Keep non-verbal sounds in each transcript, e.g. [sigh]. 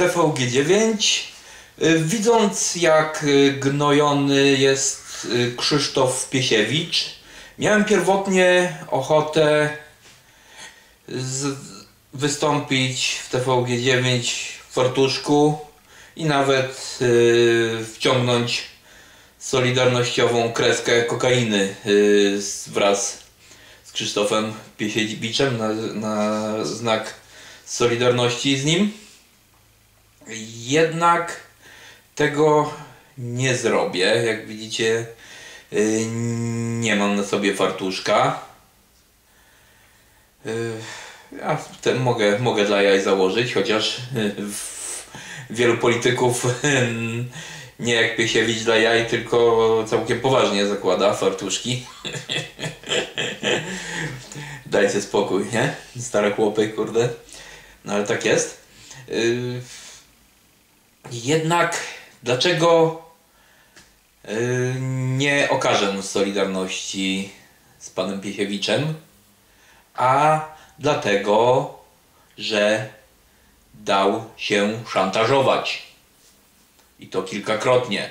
TVG9. Y, Widząc jak y, gnojony jest y, Krzysztof Piesiewicz, miałem pierwotnie ochotę wystąpić w TVG9 w fartuszku i nawet wciągnąć solidarnościową kreskę kokainy wraz z Krzysztofem Piesiewiczem na, na znak solidarności z nim. Jednak tego nie zrobię. Jak widzicie, y, nie mam na sobie fartuszka. Y, Ja te mogę, mogę dla jaj założyć, chociaż y, wielu polityków [laughs] nie jak Piesiewicz dla jaj, tylko całkiem poważnie zakłada fartuszki. [laughs] Dajcie spokój, nie? Stare chłopy, kurde. No ale tak jest. Jednak dlaczego yy, nie okażę solidarności z panem Piesiewiczem? A dlatego, że dał się szantażować. I to kilkakrotnie.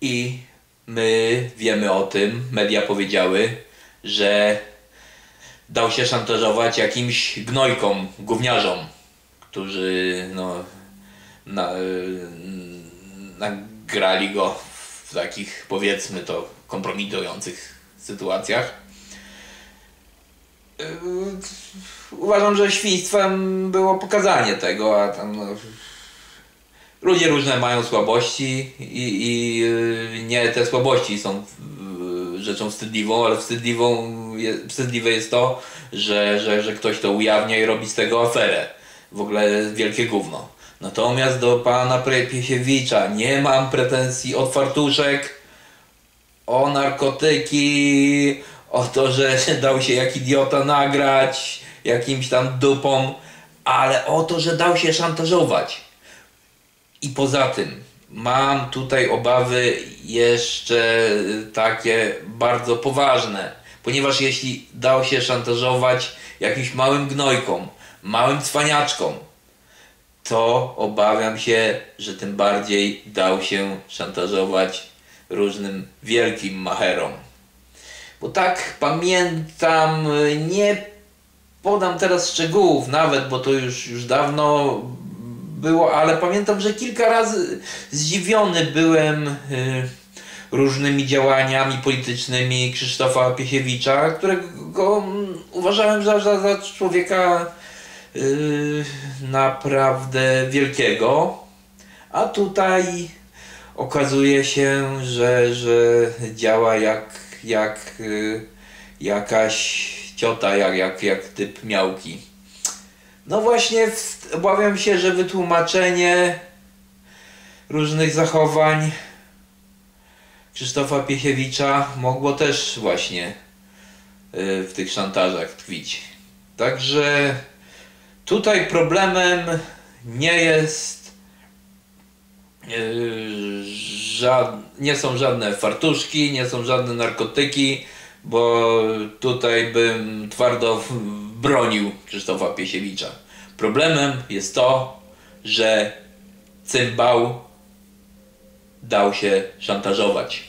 I my wiemy o tym, media powiedziały, że dał się szantażować jakimś gnojkom, gówniarzom, którzy no, na, nagrali go w takich powiedzmy to kompromitujących sytuacjach. Yy, Uważam, że świństwem było pokazanie tego, a tam no, ludzie różne mają słabości i, i yy, nie te słabości są rzeczą wstydliwą, ale wstydliwą, wstydliwe jest to, że, że, że ktoś to ujawnia i robi z tego aferę. W ogóle wielkie gówno. Natomiast do pana Pre- Piesiewicza nie mam pretensji od fartuszek, o narkotyki, o to, że dał się jak idiota nagrać jakimś tam dupom, ale o to, że dał się szantażować. I poza tym mam tutaj obawy jeszcze takie bardzo poważne, ponieważ jeśli dał się szantażować jakimś małym gnojkom, małym cwaniaczkom, to obawiam się, że tym bardziej dał się szantażować różnym wielkim macherom. Bo tak pamiętam, nie podam teraz szczegółów nawet, bo to już, już dawno było, ale pamiętam, że kilka razy zdziwiony byłem y, różnymi działaniami politycznymi Krzysztofa Piesiewicza, którego mm, uważałem za, za, za człowieka naprawdę wielkiego. A tutaj okazuje się, że, że działa jak, jak y, jakaś ciota, jak, jak, jak typ miałki. No właśnie, obawiam się, że wytłumaczenie różnych zachowań Krzysztofa Piesiewicza mogło też właśnie y, w tych szantażach tkwić. Także tutaj problemem nie jest żad, nie są żadne fartuszki, nie są żadne narkotyki, bo tutaj bym twardo bronił Krzysztofa Piesiewicza. Problemem jest to, że cymbał dał się szantażować.